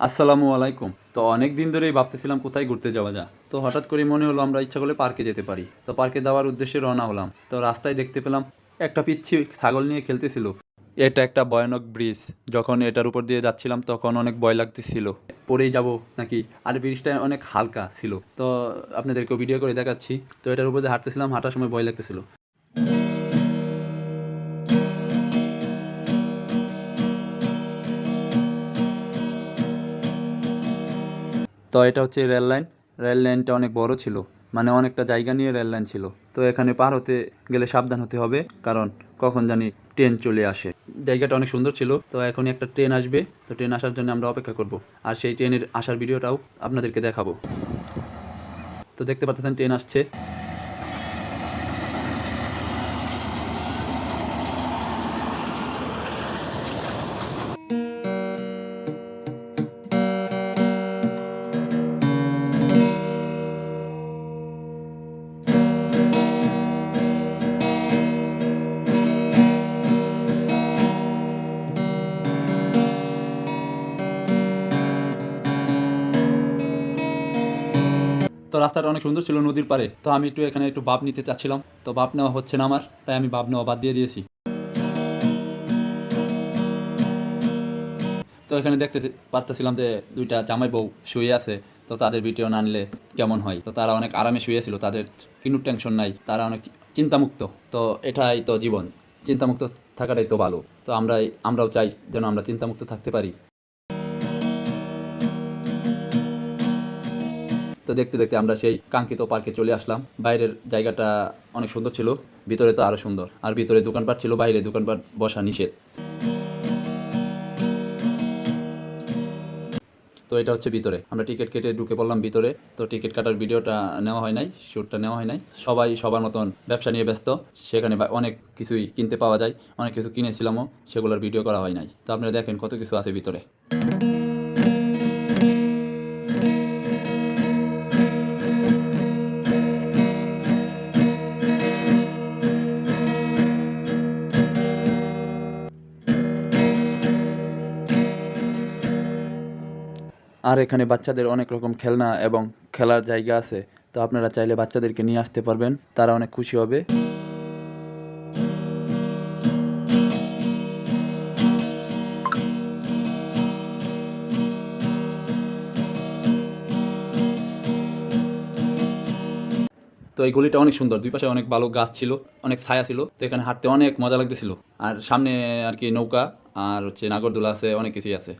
আসসালামু আলাইকুম। তো অনেক দিন ধরেই ভাবতেছিলাম কোথায় ঘুরতে যাওয়া যায় তো হঠাৎ করে মনে হলো আমরা ইচ্ছা করলে পার্কে যেতে পারি। তো পার্কে যাওয়ার উদ্দেশ্যে রওনা হলাম। তো রাস্তায় দেখতে পেলাম একটা পিচ্ছি ছাগল নিয়ে খেলতেছিল। এটা একটা ভয়ানক ব্রিজ। যখন এটার উপর দিয়ে যাচ্ছিলাম তখন অনেক ভয় লাগতেছিল। পরেই যাব নাকি? আর ব্রিজটা অনেক হালকা ছিল। তো আপনাদেরকে ভিডিও করে দেখাচ্ছি। তো এটার উপর দিয়ে হাঁটতেছিলাম, হাঁটার সময় ভয় লাগতেছিল। তো এটা হচ্ছে রেল লাইন রেল লাইনটা অনেক বড় ছিল মানে অনেকটা জায়গা নিয়ে রেল লাইন ছিল। তো এখানে পার হতে গেলে সাবধান হতে হবে, কারণ কখন জানি ট্রেন চলে আসে। জায়গাটা অনেক সুন্দর ছিল, তো এখনই একটা ট্রেন আসবে। তো ট্রেন আসার জন্য আমরা অপেক্ষা করব। আর সেই ট্রেনের আসার ভিডিওটাও আপনাদেরকে দেখাবো। তো দেখতে পাচ্ছেন ট্রেন আসছে। তো রাস্তাটা অনেক সুন্দর ছিল নদীর পারে তো আমি একটু এখানে একটু বাপ নিতে চাচ্ছিলাম। তো বাপ নেওয়া হচ্ছে না আমার, তাই আমি বাপ নেওয়া বাদ দিয়ে দিয়েছি। তো এখানে দেখতে পারতেছিলাম যে দুইটা জামাই বউ শুয়ে আছে। তো তাদের ভিডিও না আনলে কেমন হয়? তো তারা অনেক আরামে শুয়েছিল তাদের কোনো টেনশন নাই, তারা অনেক চিন্তামুক্ত। তো এটাই তো জীবন, চিন্তামুক্ত থাকাটাই তো ভালো। তো আমরাই, আমরাও চাই যেন আমরা চিন্তামুক্ত থাকতে পারি। তো দেখতে দেখতে আমরা সেই কাঙ্ক্ষিত পার্কে চলে আসলাম। বাইরের জায়গাটা অনেক সুন্দর ছিল, ভিতরে তো আরও সুন্দর। আর ভিতরে দোকানপাট ছিল, বাইরে দোকানপাট বসা নিষেধ। তো এটা হচ্ছে ভিতরে। আমরা টিকিট কেটে ঢুকে পড়লাম ভিতরে। তো টিকিট কাটার ভিডিওটা নেওয়া হয় নাই, শ্যুটটা নেওয়া হয় নাই। সবাই সবার মতন ব্যবসা নিয়ে ব্যস্ত। সেখানে অনেক কিছুই কিনতে পাওয়া যায়, অনেক কিছু কিনেছিলামও, সেগুলোর ভিডিও করা হয় নাই। তো আপনারা দেখেন কত কিছু আছে ভিতরে। আর এখানে বাচ্চাদের অনেক রকম খেলনা এবং খেলার জায়গা আছে, তো আপনারা চাইলে বাচ্চাদেরকে নিয়ে আসতে পারবেন, তারা অনেক খুশি হবে। তো এই গলিটা অনেক সুন্দর, দুই পাশে অনেক ভালো গাছ ছিল, অনেক ছায়া ছিল, তো এখানে হাঁটতে অনেক মজা লাগতেছিল। আর সামনে আর কি নৌকা, আর হচ্ছে নাগরদোলা আছে, অনেক কিছুই আছে।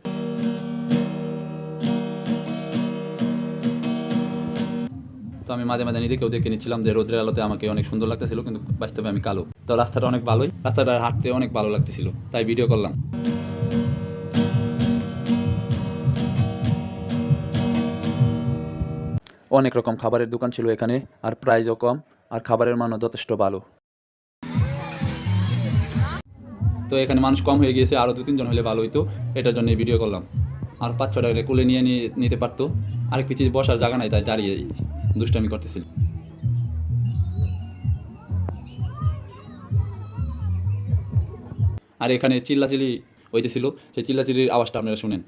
তো আমি মাঝে মাঝে নিজেকেও দেখে নিচ্ছিলাম যে রোদ্রের আলোতে আমাকে অনেক সুন্দর লাগতেছিল, কিন্তু বাস্তবে আমি কালো। তো রাস্তাটা অনেক ভালোই, রাস্তাটা হাঁটতে অনেক ভালো লাগতেছিল, তাই ভিডিও করলাম। অনেক রকম খাবারের দোকান ছিল এখানে, আর প্রাইজও কম, আর খাবারের মানও যথেষ্ট ভালো। তো এখানে মানুষ কম হয়ে গিয়েছে, আরও দু তিনজন হলে ভালো হইতো, এটার জন্য ভিডিও করলাম। আর পাঁচ ছটা কোলে নিয়ে নিয়ে নিতে পারতো। আরেক কিছু বসার জায়গা নাই, তাই দাঁড়িয়ে দুষ্টামি করতেছিল আর এখানে চিল্লাচিল্লি হইতেছিল, সেই চিল্লাচিল্লির আওয়াজটা আপনারা শুনেন।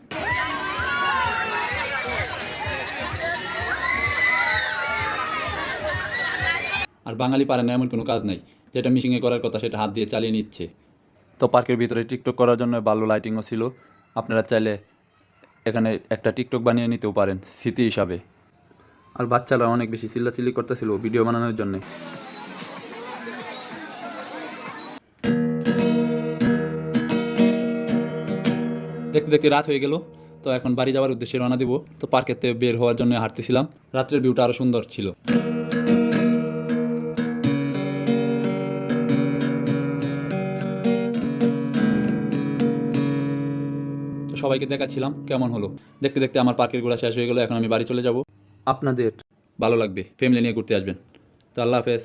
আর বাঙালি পারে না এমন কোনো কাজ নাই। যেটা মিশিংয়ে করার কথা, সেটা হাত দিয়ে চালিয়ে নিচ্ছে। তো পার্কের ভিতরে টিকটক করার জন্য ভালো লাইটিংও ছিল। আপনারা চাইলে এখানে একটা টিকটক বানিয়ে নিতেও পারেন, স্মৃতি হিসাবে। আর বাচ্চারা অনেক বেশি চিল্লাচিল্লি করতেছিল ভিডিও বানানোর জন্য। দেখতে দেখতে রাত হয়ে গেল, তো এখন বাড়ি যাওয়ার উদ্দেশ্যে রওনা দিব। তো পার্কেতে বের হওয়ার জন্য হাঁটতেছিলাম। রাত্রের ভিউটা আরও সুন্দর ছিল। সবাইকে দেখাচ্ছিলাম কেমন হলো। দেখতে দেখতে আমার পার্কের ঘোরা শেষ হয়ে গেলো, এখন আমি বাড়ি চলে যাব। আপনাদের ভালো লাগবে। ফ্যামিলি নিয়ে ঘুরতে আসবেন। তো আল্লাহ হাফেজ।